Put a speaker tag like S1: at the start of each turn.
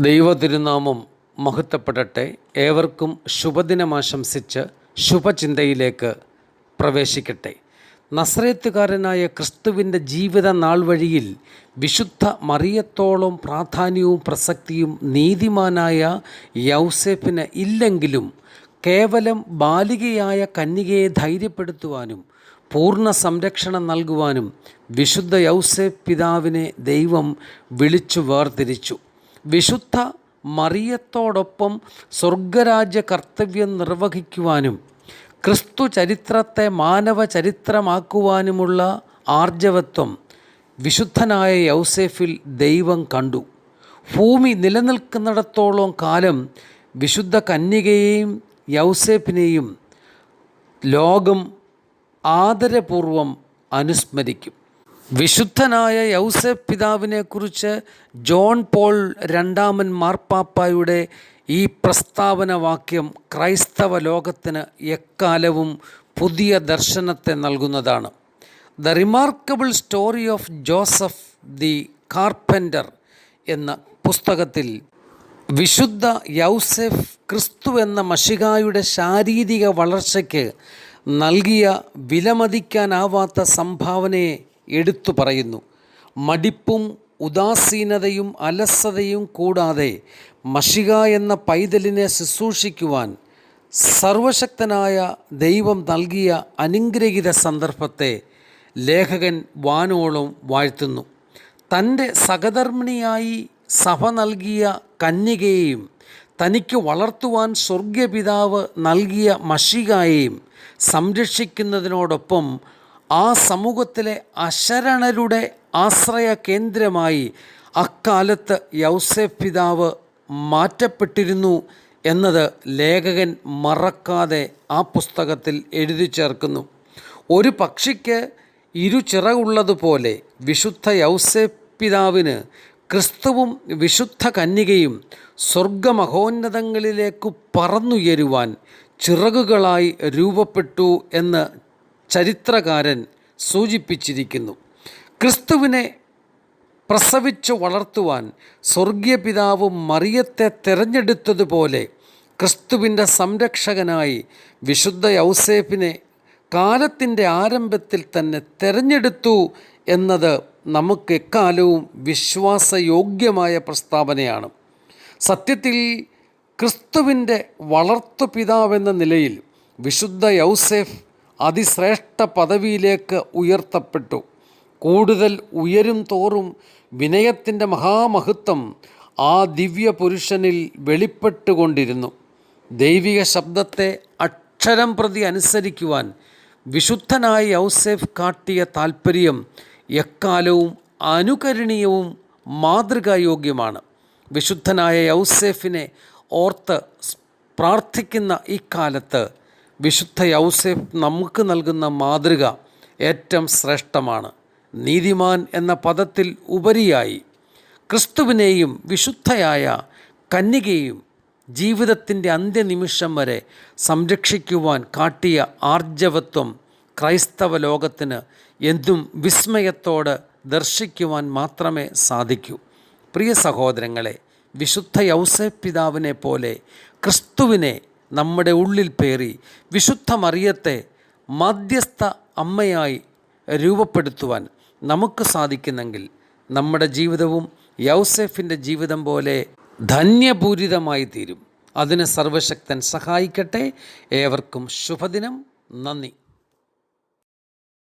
S1: ദൈവതിരുനാമം മഹത്വപ്പെടട്ടെ. ഏവർക്കും ശുഭദിനമാശംസിച്ച് ശുഭചിന്തയിലേക്ക് പ്രവേശിക്കട്ടെ. നസ്രയത്തുകാരനായ ക്രിസ്തുവിന്റെ ജീവിത നാൾ വഴിയിൽ വിശുദ്ധ മറിയത്തോളം പ്രാധാന്യവും പ്രസക്തിയും നീതിമാനായ യൗസേഫിന് ഇല്ലെങ്കിലും കേവലം ബാലികയായ കന്യകയെ ധൈര്യപ്പെടുത്തുവാനും പൂർണ സംരക്ഷണം നൽകുവാനും വിശുദ്ധ യൗസേഫ് പിതാവിനെ ദൈവം വിളിച്ചു വേർതിരിച്ചു. വിശുദ്ധ മറിയത്തോടൊപ്പം സ്വർഗരാജ്യ കർത്തവ്യം നിർവഹിക്കുവാനും ക്രിസ്തു ചരിത്രത്തെ മാനവ ചരിത്രമാക്കുവാനുമുള്ള ആർജവത്വം വിശുദ്ധനായ യൗസേഫിൽ ദൈവം കണ്ടു. ഭൂമി നിലനിൽക്കുന്നിടത്തോളം കാലം വിശുദ്ധ കന്യകയെയും യൗസേപ്പിനെയും ലോകം ആദരപൂർവം അനുസ്മരിക്കും. വിശുദ്ധനായ യൗസഫ് പിതാവിനെക്കുറിച്ച് ജോൺ പോൾ രണ്ടാമൻ മാർപ്പാപ്പായുടെ ഈ പ്രസ്താവന വാക്യം ക്രൈസ്തവ ലോകത്തിന് എക്കാലവും പുതിയ ദർശനത്തെ നൽകുന്നതാണ്. The remarkable story of Joseph the carpenter എന്ന പുസ്തകത്തിൽ വിശുദ്ധ യൗസെഫ് ക്രിസ്തു എന്ന മഷികായുടെ ശാരീരിക വളർച്ചയ്ക്ക് നൽകിയ വിലമതിക്കാനാവാത്ത സംഭാവനയെ എടുത്തു പറയുന്നു. മടിപ്പും ഉദാസീനതയും അലസതയും കൂടാതെ മഷിക എന്ന പൈതലിനെ ശുശ്രൂഷിക്കുവാൻ സർവശക്തനായ ദൈവം നൽകിയ അനുഗ്രഹീത സന്ദർഭത്തെ ലേഖകൻ വാനോളം വാഴ്ത്തുന്നു. തന്റെ സഹധർമ്മിണിയായി സഭ നൽകിയ കന്യകയെയും തനിക്ക് വളർത്തുവാൻ സ്വർഗപിതാവ് നൽകിയ മഷികായെയും സംരക്ഷിക്കുന്നതിനോടൊപ്പം ആ സമൂഹത്തിലെ അശരണരുടെ ആശ്രയ കേന്ദ്രമായി അക്കാലത്ത് യൗസേഫ് പിതാവ് മാറ്റപ്പെട്ടിരുന്നു എന്നത് ലേഖകൻ മറക്കാതെ ആ പുസ്തകത്തിൽ എഴുതി ചേർക്കുന്നു. ഒരു പക്ഷിക്ക് ഇരുചിറകുള്ളതുപോലെ വിശുദ്ധ യൗസേഫ് പിതാവിന് ക്രിസ്തുവും വിശുദ്ധ കന്യകയും സ്വർഗമഹോന്നതങ്ങളിലേക്ക് പറന്നുയരുവാൻ ചിറകുകളായി രൂപപ്പെട്ടു എന്ന് ചരിത്രകാരൻ സൂചിപ്പിച്ചിരിക്കുന്നു. ക്രിസ്തുവിനെ പ്രസവിച്ച് വളർത്തുവാൻ സ്വർഗീയ പിതാവ് മറിയത്തെ തിരഞ്ഞെടുത്തതുപോലെ ക്രിസ്തുവിന്റെ സംരക്ഷകനായി വിശുദ്ധ യൗസേഫിനെ കാലത്തിന്റെ ആരംഭത്തിൽ തന്നെ തിരഞ്ഞെടുത്തു എന്നത് നമുക്ക് എക്കാലവും വിശ്വാസയോഗ്യമായ പ്രസ്താവനയാണ്. സത്യത്തിൽ ക്രിസ്തുവിന്റെ വളർത്തു പിതാവെന്ന നിലയിൽ വിശുദ്ധ യൗസേഫ് അതിശ്രേഷ്ഠ പദവിയിലേക്ക് ഉയർത്തപ്പെട്ടു. കൂടുതൽ ഉയരും തോറും വിനയത്തിന്റെ മഹാമഹത്വം ആ ദിവ്യ പുരുഷനിൽ വെളിപ്പെട്ടുകൊണ്ടിരുന്നു. ദൈവിക ശബ്ദത്തെ അക്ഷരം പ്രതി അനുസരിക്കുവാൻ വിശുദ്ധനായ യൗസേഫ് കാട്ടിയ താൽപ്പര്യം എക്കാലവും അനുകരണീയവും മാതൃകായോഗ്യമാണ്. വിശുദ്ധനായ യൗസേഫിനെ ഓർത്ത് പ്രാർത്ഥിക്കുന്ന ഇക്കാലത്ത് കാലത്ത് വിശുദ്ധ യൗസേഫ് നമുക്ക് നൽകുന്ന മാതൃക ഏറ്റവും ശ്രേഷ്ഠമാണ്. നീതിമാൻ എന്ന പദത്തിൽ ഉപരിയായി ക്രിസ്തുവിനെയും വിശുദ്ധയായ കന്യകയും ജീവിതത്തിന്റെ അന്ത്യനിമിഷം വരെ സംരക്ഷിക്കുവാൻ കാട്ടിയ ആർജവത്വം ക്രൈസ്തവ ലോകത്തിന് എന്തും വിസ്മയത്തോട് ദർശിക്കുവാൻ മാത്രമേ സാധിക്കൂ. പ്രിയ സഹോദരങ്ങളെ വിശുദ്ധ യൗസേഫ് പിതാവിനെ പോലെ ക്രിസ്തുവിനെ നമ്മുടെ ഉള്ളിൽ പേറി വിശുദ്ധ മറിയത്തെ മധ്യസ്ഥ അമ്മയായി രൂപപ്പെടുത്തുവാൻ നമുക്ക് സാധിക്കുന്നെങ്കിൽ നമ്മുടെ ജീവിതവും യൗസെഫിന്റെ ജീവിതം പോലെ ധന്യപൂരിതമായി തീരും. അതിന് സർവശക്തൻ സഹായിക്കട്ടെ. ഏവർക്കും ശുഭദിനം. നന്ദി.